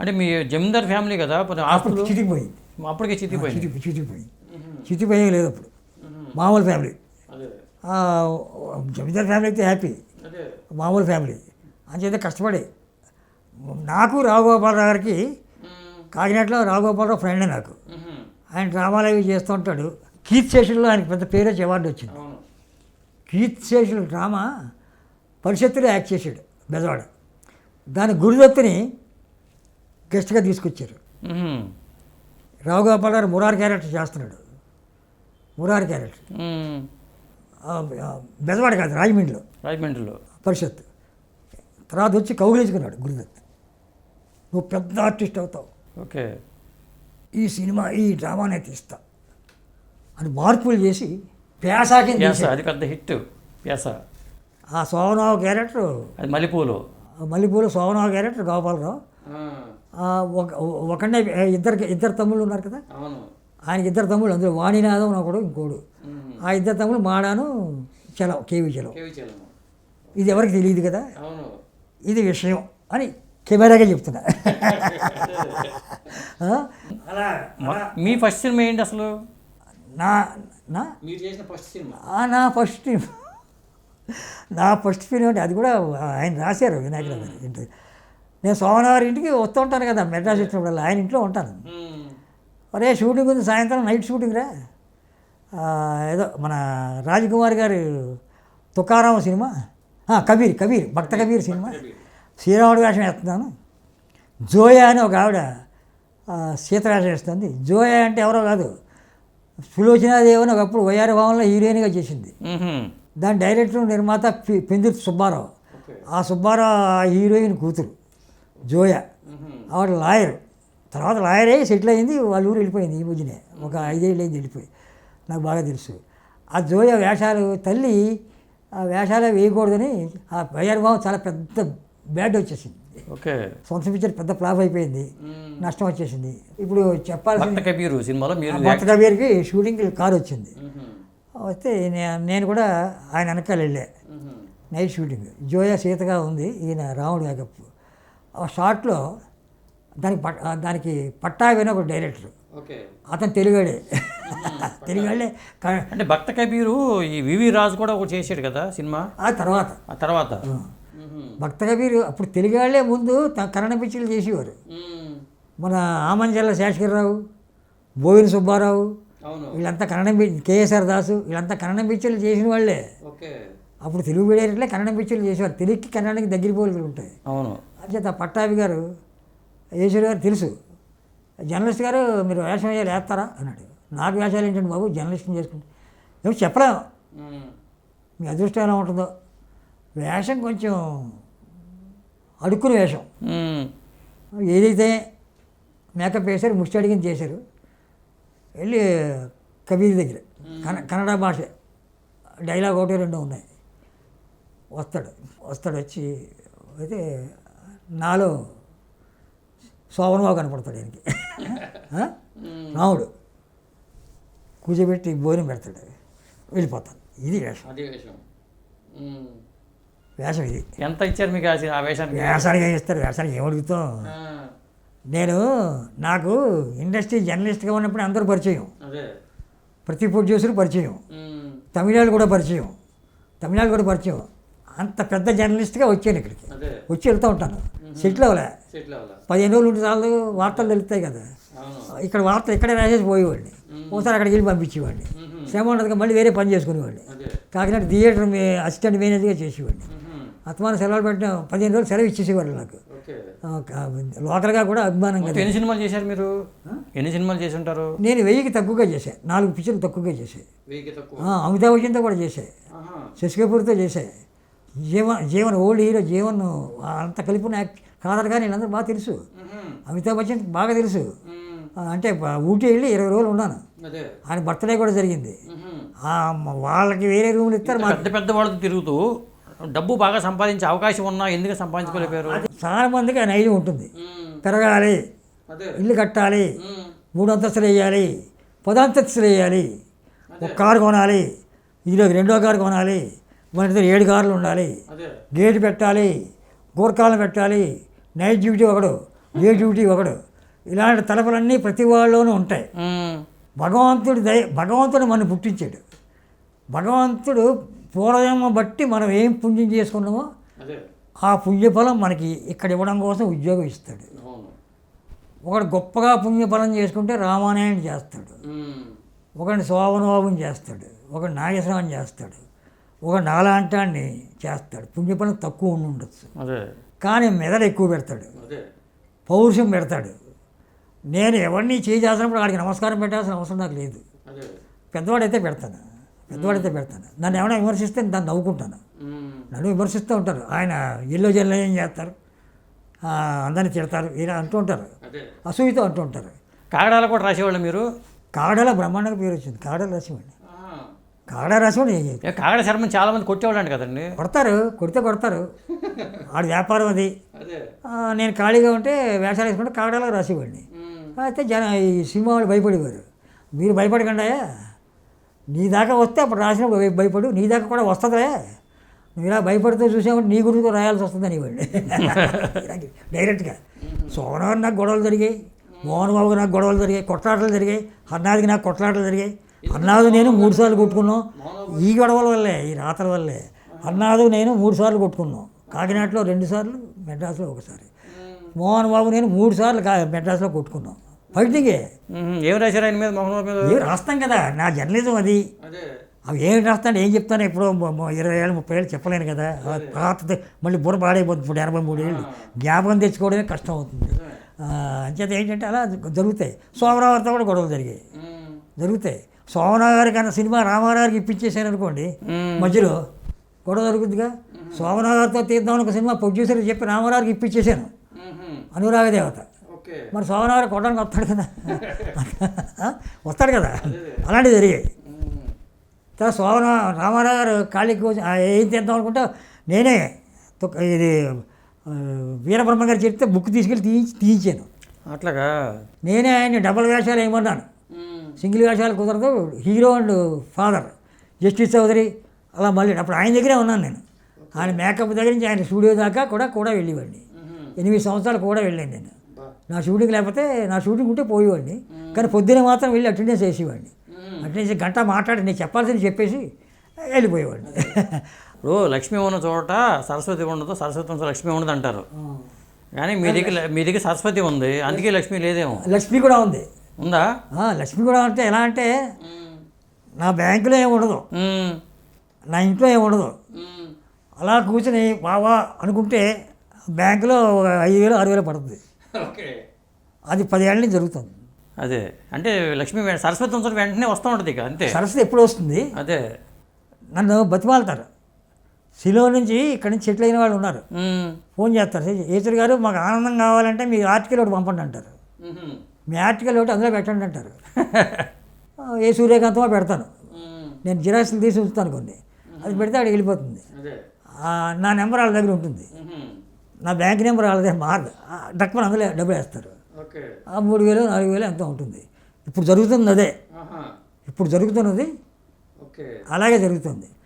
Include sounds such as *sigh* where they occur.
అంటే మీ జమీందార్ ఫ్యామిలీ కదా అప్పుడు ఆస్తులు? చితికిపోయింది. అప్పటికే చితిపోయింది చితి చితికిపోయింది చితిపోయే లేదు అప్పుడు. మామూలు ఫ్యామిలీ. అదే ఆ, జమీందార్ ఫ్యామిలీ అయితే హ్యాపీ. మామూలు ఫ్యామిలీ. అంచేత కష్టపడి. నాకు రావుగోపాలరావు గారికి కాకినాడలో రావుగోపాలరావు ఫ్రెండ్ నాకు. ఆయన డ్రామాలు అవి చేస్తూ ఉంటాడు. కీర్తి స్టేషన్లో ఆయనకి పెద్ద పేరు వచ్చి అవార్డు వచ్చింది. కీర్తి స్టేషన్ డ్రామా పరిషత్తులో యాక్ట్ చేశాడు బెజవాడ దాని గురుదత్తుని గెస్ట్గా తీసుకొచ్చారు. మ్మ్. రావుగోపాలరావు మురారి క్యారెక్టర్ చేస్తున్నాడు. మురారి క్యారెక్టర్. బెజవాడ కాదు రాజమండ్రిలో. రాజమండ్రిలో. పరిషత్. తర్వాత వచ్చి కౌగిలించుకున్నాడు గురుదత్. నువ్వు పెద్ద ఆర్టిస్ట్ అవుతావు. ఓకే. ఈ సినిమా ఈ డ్రామానే తీస్తా. అని మార్పులు చేసి ప్యాసాకి ప్యాస అది పెద్ద హిట్ ప్యాస. ఆ సోమరావు క్యారెక్టర్ అది మల్లెపూలు. మల్లెపూలు సోమరావు క్యారెక్టర్ గోపాలరావు. ఒక ఒకనే ఇద్దరు ఇద్దరు తమ్ముళ్ళు ఉన్నారు కదా? అవును. ఆయనకి ఇద్దరు తమ్ముళ్ళు అందులో వాణినాథం ఒకడు ఇంకోడు. ఆ ఇద్దరు తమ్ముళ్ళు మాడాను చలం కేవీ చలం. ఇది ఎవరికి తెలియదు కదా? అవును. ఇది విషయం అని కెమెరాగా చెప్తున్నా. మ- ఫస్ట్ సినిమా ఏంటి అసలు? నా నా? మీరు చేసిన ఫస్ట్ సినిమా. ఆ, నా ఫస్ట్ ఫిల్మ్ నా ఫస్ట్ ఫిల్మ్ అంటే అది కూడా ఆయన రాశారు వినాయకరావు గారు. నేను సోమవారి ఇంటికి వస్తూ ఉంటాను కదా మెడ్రాస్ వచ్చినప్పుడు ఆయన ఇంట్లో ఉంటాను. అరే షూటింగ్ ఉంది సాయంత్రం నైట్ షూటింగ్ రా. ఏదో మన రాజకుమార్ గారు తుకారాం సినిమా. కబీర్ కబీర్ భక్త కబీర్ సినిమా. శ్రీరాముడు వేషం వేస్తున్నాను. జోయా అని ఒక ఆవిడ సీత వేషం వేస్తుంది. జోయా అంటే ఎవరో కాదు. సులోచనాదేవి అని ఒకప్పుడు వైఆర్ భవన్లో హీరోయిన్గా చేసింది. దాని డైరెక్టర్ నిర్మాత పి- పెందుర్తి సుబ్బారావు. ఆ సుబ్బారావు ఆ హీరోయిన్ కూతురు. జోయా. ఆవిడ లాయర్. తర్వాత లాయర్ సెటిల్ అయింది వాళ్ళ ఊరు వెళ్ళిపోయింది ఈ మధ్యనే ఒక ఐదేళ్ళు అయింది వెళ్ళిపోయి. నాకు బాగా తెలుసు. ఆ జోయ వేషాలు తల్లి ఆ వేషాలే వేయకూడదని ఆ బాబు చాలా పెద్ద బ్యాడ్ వచ్చేసింది. ఓకే. సొంత పిక్చర్ పెద్ద ఫ్లాప్ అయిపోయింది. నష్టం వచ్చేసింది. ఇప్పుడు భక్త కబీరు సినిమాలో మీరు భర్త కబీర్కి షూటింగ్కి కారు వచ్చింది. వస్తే నేను కూడా ఆయన వెనకాల వెళ్ళా. Night shooting. జోయా సీతగా ఉంది. ఈయన రాముడు ఆ షార్ట్లో దానికి పట్ దానికి పట్టా విన ఒక డైరెక్టర్. ఓకే. అతను తెలుగాడే. తెలుగాడే క- అంటే భక్త కబీరు ఈ వివి రాజు కూడా ఒకటి చేశాడు కదా సినిమా? ఆ తర్వాత. ఆ తర్వాత. భక్త కబీర్ అప్పుడు తెలుగాళ్ళే ముందు కన్నడ పిక్చర్లు చేసేవారు. మన ఆమంజల్ల శేషగిరిరావు బోయిన సుబ్బారావు అవును. వీళ్ళంతా కన్నడం కేఎస్ఆర్ దాసు వీళ్ళంతా కన్నడం పిక్చర్లు చేసిన వాళ్ళే. ఓకే. అప్పుడు తెలుగు మీడియాట్లే కన్నడం పిక్చర్లు చేసేవారు. తెలుగుకి కన్నడానికి దగ్గర పోలికలు ఉంటాయి. అవును. అంచేత పట్టాభి గారు యేసూరి గారు తెలుసు. జర్నలిస్ట్ గారు మీరు వేషం వేయాలి వేస్తారా? అన్నాడు. నాకు వేషాలు ఏంటండి బాబు? జర్నలిస్ట్ని చేసుకుంటే. ఏమో చెప్పలేము మీ అదృష్టం ఎలా ఉంటుందో. వేషం కొంచెం అడుక్కుని వేషం. మ్మ్. ఏదైతే మేకప్ వేశారు ముష్టి అడిగిన చేశారు వెళ్ళి కబీర్ దగ్గర. కన్న కన్నడ భాష. డైలాగ్ ఒకటి రెండు ఉన్నాయి. వస్తాడు. వస్తాడు వచ్చి అయితే నాలో శోభనబాబు కనపడతాడు ఆయనకి? రాముడు. కూర్చోబెట్టి భోజనం పెడతాడు. వెళ్ళిపోతాను ఇది వేషం. అదే వేషం. వేషం ఇది. ఎంత ఇచ్చారు మీకు ఆ వేషానికి? వేషానికి ఏం ఇస్తారు. వేషానికి ఏం అడుగుతాం? ఆ, నేను నాకు ఇండస్ట్రీ జర్నలిస్ట్గా ఉన్నప్పుడు అందరూ పరిచయం. ప్రతి ప్రొడ్యూసర్ పరిచయం. తమిళాలు కూడా పరిచయం. తమిళాలు కూడా పరిచయం. అంత పెద్ద జర్నలిస్ట్గా వచ్చాను ఇక్కడికి. వచ్చి వెళ్తూ ఉంటాను. సెటిల్ అవ్వలే. పదిహేను రోజులు ఉంటే చాలు వార్తలు తెలుస్తాయి కదా. ఇక్కడ వార్తలు ఇక్కడే రాసేసి పోయేవాడిని. ఒకసారి అక్కడికి వెళ్ళి పంపించేవాడిని. శ్రమ ఉండదు మళ్ళీ వేరే పని చేసుకునేవాడిని. కాకినాడ థియేటర్ మీ అసిస్టెంట్ మేనేజర్గా చేసేవాడిని. అత్మాన సెలవులు పెట్టిన పదిహేను రోజులు సెలవు ఇచ్చేసేవాళ్ళు నాకు. లోకల్గా కూడా అభిమానం మొత్తం కదా. ఎన్ని సినిమాలు చేశారు మీరు? ఎన్ని సినిమాలు చేసి ఉంటారు నేను వెయ్యికి తక్కువగా చేశాను నాలుగు పిక్చర్లు తక్కువగా ఆ, అమితాబ్ బచ్చన్తో కూడా చేశాయి ఆహా. శశి కపూర్తో చేశాయి జీవన్ జీవన్ ఓల్డ్ హీరో జీవన్ అంత కలిపిన యాక్ట్ కాదర్ కానీ వీళ్ళందరూ బాగా తెలుసు. అమితాబ్ బచ్చన్ బాగా తెలుసు. అంటే ఊటీ వెళ్ళి ఇరవై రోజులు ఉన్నాను. ఆయన బర్త్డే కూడా జరిగింది. వాళ్ళకి వేరే రూములు ఇస్తారు మా పెద్ద పెద్ద వాళ్ళతో తిరుగుతూ డబ్బు బాగా సంపాదించే అవకాశం ఉన్నా ఎందుకు సంపాదించుకోలేకపోయారు? చాలా మందికి ఆ నైజం ఉంటుంది. పెరగాలి ఇల్లు కట్టాలి. మూడు అంతస్తులు వేయాలి పదంతస్తులు వేయాలి ఒక కారు కొనాలి ఇదిలో రెండో కారు కొనాలి మన దగ్గర ఏడు కార్లు ఉండాలి. గేటు పెట్టాలి గోర్ఖాలను పెట్టాలి నైట్ డ్యూటీ ఒకడు ఏ డ్యూటీ ఒకడు. ఇలాంటి తలపులన్నీ ప్రతి వాళ్ళలోనూ ఉంటాయి. భగవంతుడు దయ భగవంతుడు మనం పుట్టించాడు. భగవంతుడు పూర్వజన్మ బట్టి మనం ఏం పుణ్యం చేసుకున్నామో ఆ పుణ్యఫలం మనకి ఇక్కడ ఇవ్వడం కోసం ఉద్యోగం ఇస్తాడు. ఒకడు గొప్పగా పుణ్యఫలం చేసుకుంటే రామాయణం చేస్తాడు. ఒకడిని శోభనోభం చేస్తాడు. ఒకడు నాగేశ్వరం చేస్తాడు. ఒక నాలాంటాన్ని చేస్తాడు. పుణ్యఫలం తక్కువ ఉండి ఉండొచ్చు. కానీ మెదడు ఎక్కువ పెడతాడు. పౌరుషం పెడతాడు. నేను ఎవరిని చేసినప్పుడు వాడికి నమస్కారం పెట్టాల్సిన అవసరం నాకు లేదు. పెద్దవాడైతే పెడతాను. పెద్దవాడైతే పెడతాను. నన్ను ఏమైనా విమర్శిస్తే దాన్ని నవ్వుకుంటాను. నన్ను విమర్శిస్తూ ఉంటారు. ఆయన ఎల్లో జల్ల ఏం చేస్తారు అందరిని తిడతారు. ఇలా అంటూ ఉంటారు. అసూయతో అంటూ ఉంటారు. కాగడాలు కూడా రాసేవాళ్ళు మీరు? కాగడాల బ్రహ్మాండంగా పేరు వచ్చింది. కాగడాల రాసివ్వండి ఆ, కాగడా ఏం చేయదు కాగడ శర్మని చాలా మంది కొట్టేవాళ్ళంట కదండి. కొడతారు కొడితే కొడతారు. ఆడి వ్యాపారం అది. నేను ఖాళీగా ఉంటే వేషాలు వేసుకుంటే కాగడాలో రాసివ్వండి అయితే జన ఈ సినిమా వాళ్ళు భయపడేవారు. మీరు భయపడకుండా నీ దాకా వస్తే అప్పుడు రాసినప్పుడు భయ- భయపడు. నీ దాకా కూడా వస్తుందిలే. నువ్వు ఇలా భయపడుతూ చూసామంటే నీ గురించి రాయాల్సి వస్తుందని ఇవ్వండి డైరెక్ట్గా. సోమవారం నాకు గొడవలు జరిగాయి. మోహన్ బాబుకి నాకు గొడవలు జరిగాయి. కొట్లాటలు జరిగాయి. అన్నాదికి నాకు కొట్లాటలు జరిగాయి. అన్నాదు నేను మూడు సార్లు కొట్టుకున్నాం. ఈ గొడవల వల్లే ఈ రాతల వల్లే. అన్నాదు నేను మూడు సార్లు కొట్టుకున్నాం. కాకినాడలో రెండు సార్లు మెడ్రాస్లో ఒకసారి. మోహన్ బాబు నేను మూడు సార్లు కా మెడ్రాస్లో కొట్టుకున్నాం. ఫైటింగే ఏం రాశారు ఆయన మీద మోహన్ బాబు మీద? ఏం రాస్తాం కదా నా జర్నలిజం అది. అవి ఏం రాస్తాను ఏం చెప్తాను మొ- ఇరవై ఏళ్ళు ముప్పై ఏళ్ళు చెప్పలేను కదా. ఆ పాతది మళ్ళీ బుర్ర పాడైపోతుంది ఇప్పుడు ఎనభై మూడు ఏళ్ళు. జ్ఞాపకం తెచ్చుకోవడమే కష్టం అవుతుంది. అంచేత ఏంటంటే అలా జరుగుతాయి. సోమరావుతో కూడా గొడవలు జరిగాయి. జరుగుతాయి. సోమరావు గారికి అన్న సినిమా రామారావు గారికి ఇప్పించేసాను అనుకోండి మధ్యలో గొడవ జరుగుతుందిగా సోమరావు గారితో తీద్దాం ఒక సినిమా ప్రొడ్యూసర్ చెప్పి రామారావుకి ఇప్పించేసాను ఉమ్, అనురాగ దేవత మరి సోమరావు గారు కొట్టడానికి వస్తాడు కదా? *laughs* వస్తాడు కదా. అలాంటివి జరిగాయి. తర్వాత సోమరా రామారావు గారు ఖాళీకి ఆ, ఏం తీద్దాం అనుకుంటే నేనే ఇది వీరబ్రహ్మ గారు చెప్తే బుక్ తీసుకెళ్ళి తీయించి తీయించాను. అట్లాగా? నేనే ఆయన్ని డబల్ వేషాలు వేయమన్నాను. ఉమ్, సింగిల్ వేషాలు కుదరదు hero and father. Justice Chowdary అలా మళ్ళీ అప్పుడు ఆయన దగ్గరే ఉన్నాను నేను. ఆయన మేకప్ దగ్గర నుంచి ఆయన స్టూడియో దాకా కూడా కూడా వెళ్ళేవాడిని. ఎనిమిది సంవత్సరాలు కూడా వెళ్ళాను నేను. నా షూటింగ్ లేకపోతే నా షూటింగ్ ఉంటే పోయేవాడిని. కానీ పొద్దున మాత్రం వెళ్ళి అటెండెన్స్ వేసేవాడిని. అటెండెన్స్ గంట మాట్లాడి నేను చెప్పాల్సింది చెప్పేసి వెళ్ళిపోయేవాడిని. ఇప్పుడు లక్ష్మి ఉన్న చోట సరస్వతి ఉండదు సరస్వతి లక్ష్మి ఉండదు అంటారు కానీ మీ దగ్గర మీ దగ్గర సరస్వతి ఉంది అందుకే లక్ష్మి లేదేమో. లక్ష్మి కూడా ఉంది. ఉందా? లక్ష్మి కూడా అంటే ఎలా అంటే నా బ్యాంకులో ఏమి ఉండదు. నా ఇంట్లో ఏమి ఉండదు. అలా కూర్చొని బావా అనుకుంటే బ్యాంకులో ఐదు వేలు ఆరు వేలు పడుతుంది. ఓకే. అది పదేళ్ళ నుంచి జరుగుతుంది. అదే. అంటే లక్ష్మి సరస్వతి చోట వెంటనే వస్తూ ఉంటుంది ఇక అంతే. సరస్వతి ఎప్పుడు వస్తుంది? అదే. నన్ను బతిమాలుతారు. సిలో నుంచి ఇక్కడి నుంచి సెటిల్ అయిన వాళ్ళు ఉన్నారు. ఫోన్ చేస్తారు. ఏచర్ గారు మాకు ఆనందం కావాలంటే మీ ఆర్టికల్ ఒకటి పంపండి అంటారు. ఉహుం, మీ ఆర్టికల్ ఒకటి అందులో పెట్టండి అంటారు. *laughs* ఏ సూర్యకాంతమో పెడతాను. నేను జిరాక్స్లు తీసి ఉంచుతాను కొన్ని. అది పెడితే అక్కడికి వెళ్ళిపోతుంది. నా నెంబర్ వాళ్ళ దగ్గర ఉంటుంది. నా బ్యాంక్ నెంబర్ వాళ్ళ దగ్గర మారదు అందులో డబ్బులు వేస్తారు. ఆ మూడు వేలు నాలుగు వేలు ఎంతో ఉంటుంది. ఇప్పుడు జరుగుతుంది అదే. ఇప్పుడు జరుగుతున్నది అలాగే జరుగుతుంది.